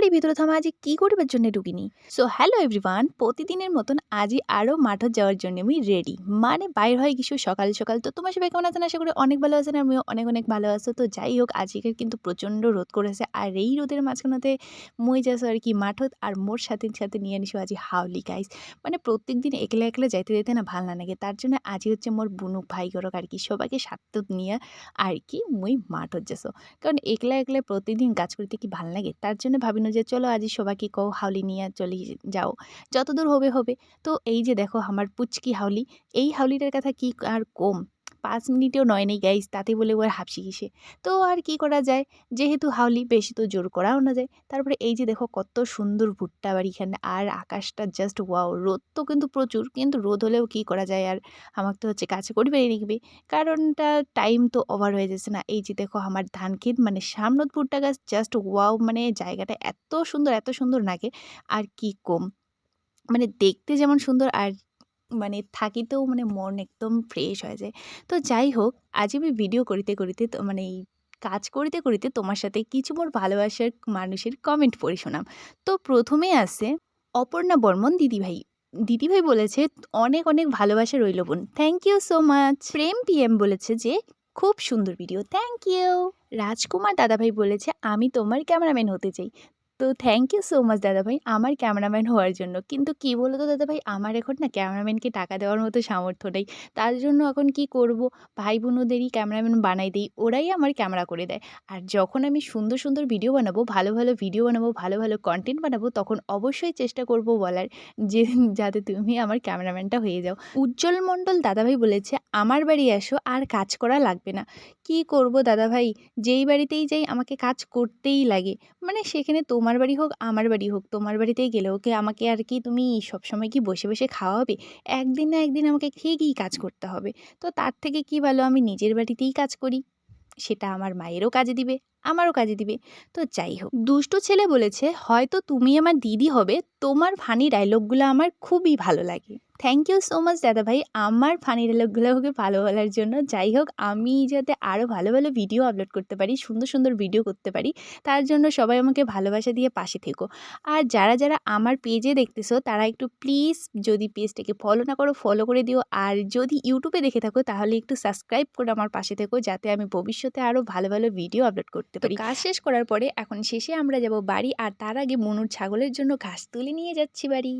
বাড়ির ভিতরে থামা আজ কী করবার জন্য ঢুকিনি? সো হ্যালো এভরিওয়ান প্রতিদিনের মতন আজই আরও মাঠত যাওয়ার জন্য আমি রেডি মানে বাইর হয় কিছু সকাল সকাল। তো তোমার সবাই কেমন আছেন? আশা করি অনেক ভালো আছেন, আমিও অনেক অনেক ভালো আছো। তো যাই হোক, আজকের কিন্তু প্রচণ্ড রোদ করেছে। আর এই রোদের মাঝখানেতে মই যাস আর কি মাঠত আর মোর সাথে সাথে নিয়ে নিছো আজি হাওলি গাইস মানে প্রত্যেক দিন একলা একলা যাইতে যেতে না ভালো না লাগে। তার জন্য আজই হচ্ছে মোর বুনুক ভাই গরক আর কি, সবাইকে সাথে নিয়ে আর কি মই মাঠত যাস কারণ একলা একলা প্রতিদিন কাজ করতে কি ভালো লাগে? তার জন্য ভাবিনো যে, চলো আজ সবাইকে কও হাউলি নিয়ে চলে যাও। যতদূর হবে হবে। তো এই যে, দেখো, আমার পুচকি হাউলি। এই হাউলিটার কথা কি আর কম? পাঁচ মিনিটেও নয় নেই গাইস তাতে বলে ওর হাফসি কিসে? তো আর কি করা যায়? যেহেতু হাউলি, বেশি তো জোর করাও না যায়। তারপরে এই যে দেখো কত সুন্দর ভুট্টা বাড়ি এখানে, আর আকাশটা জাস্ট ওয়াও রোদ তো কিন্তু প্রচুর, কিন্তু রোদ হলেও কি করা যায়? আর আমাকে তো হচ্ছে কাছে করি বেরিয়ে কারণটা টাইম তো ওভার হয়ে যাচ্ছে না। এই যে দেখো আমার ধান ক্ষেত মানে সামনত ভুট্টা গাছ জাস্ট ওয়াও মানে জায়গাটা এত সুন্দর এত সুন্দর লাগে আর কি কম? মানে দেখতে যেমন সুন্দর, আর মানে থাকিতেও মানে মন একদম ফ্রেশ হয়ে যায়। তো যাই হোক, আজ আমি ভিডিও করিতে করিতে তো মানে এই কাজ করিতে করিতে তোমার সাথে কিছু মোর ভালোবাসার মানুষের কমেন্ট পড়ে শোনাম। তো প্রথমে আসে অপর্ণা বর্মন দিদিভাই। দিদিভাই বলেছে, অনেক অনেক ভালোবাসা রইল বোন। Thank you so much Prem PM বলেছে যে, খুব সুন্দর ভিডিও থ্যাংক ইউ রাজকুমার দাদাভাই বলেছে, আমি তোমার ক্যামেরাম্যান হতে চাই। তো থ্যাংক ইউ সো মাচ দাদাভাই। আমার ক্যামেরাম্যান হওয়ার জন্য। কিন্তু কী বলো তো দাদাভাই, আমার এখন না ক্যামেরাম্যানকে টাকা দেওয়ার মতো সামর্থ্য নেই। তার জন্য এখন কি করব? ভাই বোনদেরই ক্যামেরাম্যান বানাই দিই, ওরাই আমার ক্যামেরা করে দেয়। আর যখন আমি সুন্দর সুন্দর ভিডিও বানাবো, ভালো ভালো ভিডিও বানাবো, ভালো ভালো কন্টেন্ট বানাবো, তখন অবশ্যই চেষ্টা করব বলার যে, যাতে তুমি আমার ক্যামেরাম্যানটা হয়ে যাও। উজ্জ্বল মণ্ডল দাদাভাই বলেছে, আমার বাড়ি আসো, আর কাজ করা লাগবে না। কি করব দাদাভাই? যেই বাড়িতেই যাই, আমাকে কাজ করতেই লাগে। মানে সেখানে তোমার বাড়ি হোক, আমার বাড়ি হোক, তোমার বাড়িতেই গেলেও কি আমাকে আর কি তুমি সবসময় কি বসে বসে খাওয়াবে? একদিন না একদিন আমাকে খেয়ে গিয়েই কাজ করতে হবে। তো তার থেকে কি ভালো আমি নিজের বাড়িতেই কাজ করি? সেটা আমার মায়েরও কাজে দিবে। আমারও কাজে দিবে। তো যাই হোক, দুষ্ট ছেলে বলেছে, হয়তো তুমি আমার দিদি হবে, তোমার ফানি ডায়লগগুলো আমার খুবই ভালো লাগে। থ্যাংক ইউ সো মাচ দাদাভাই, আমার ফানি ডায়লগগুলোকে ভালো বলার জন্য। যাই হোক, আমি যাতে আরও ভালো ভালো ভিডিও আপলোড করতে পারি, সুন্দর সুন্দর ভিডিও করতে পারি, তার জন্য সবাই আমাকে ভালোবাসা দিয়ে পাশে থেকো। আর যারা যারা আমার পেজে দেখতেছো, তারা একটু প্লিজ যদি পেজটাকে ফলো না করো ফলো করে দিও। আর যদি ইউটিউবে দেখে থাকো, তাহলে একটু সাবস্ক্রাইব করে আমার পাশে থেকো, যাতে আমি ভবিষ্যতে আরও ভালো ভালো ভিডিও আপলোড করতে পারি। কাজ শেষ করার পরে এখন শেষে আমরা যাব বাড়ি আর তার আগে মনুর ছাগলের জন্য ঘাস তুলে নিয়ে যাচ্ছি বাড়ি।